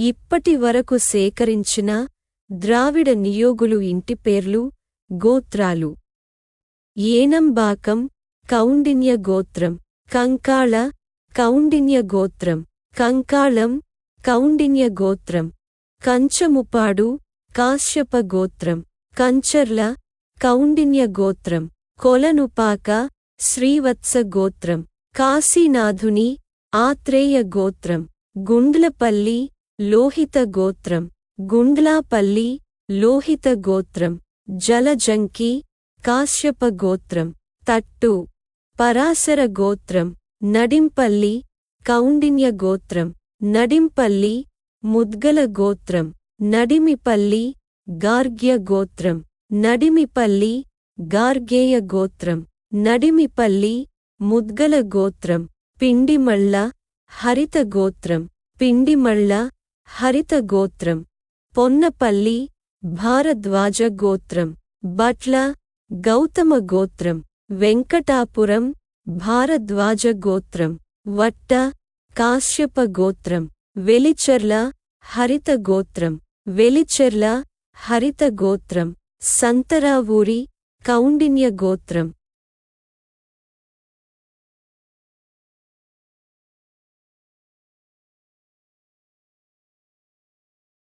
ఇప్పటి వరకు సేకరించిన ద్రావిడ నియోగులు ఇంటి పేర్లు గోత్రాలు. ఏనంబాకం కౌండిన్య గోత్రం. కంకాళ కౌండిన్య గోత్రం. కంకాళం కౌండిన్య గోత్రం. కంచముపాడు కాశ్యప గోత్రం. కంచర్ల కౌండిన్య గోత్రం. కొలనుపాక శ్రీవత్స గోత్రం. కాశీనాథుని ఆత్రేయ గోత్రం. గుండ్లపల్లి లోహిత గోత్రం గుండ్లాపల్లి లోహిత గోత్రం జలజంకి కాశ్యప గోత్రం తట్టు పరాశర గోత్రం నడింపల్లి కౌండిన్య గోత్రం నడింపల్లి ముద్గల గోత్రం నడిమిపల్లి గార్గ్య గోత్రం నడిమిపల్లి గార్గేయ గోత్రం నడిమిపల్లి ముద్గల గోత్రం పిండిమళ్ళ హరిత గోత్రం పిండిమళ్ళ హరిత గోత్రం పొన్నపల్లి భారద్వాజ గోత్రం బట్ల గౌతమ గోత్రం వెంకటాపురం భారద్వాజ గోత్రం వట్ట కాశ్యప గోత్రం వెలిచెర్ల హరిత గోత్రం వెలిచెర్ల హరిత గోత్రం సంతరావూరి కౌండిన్య గోత్రం.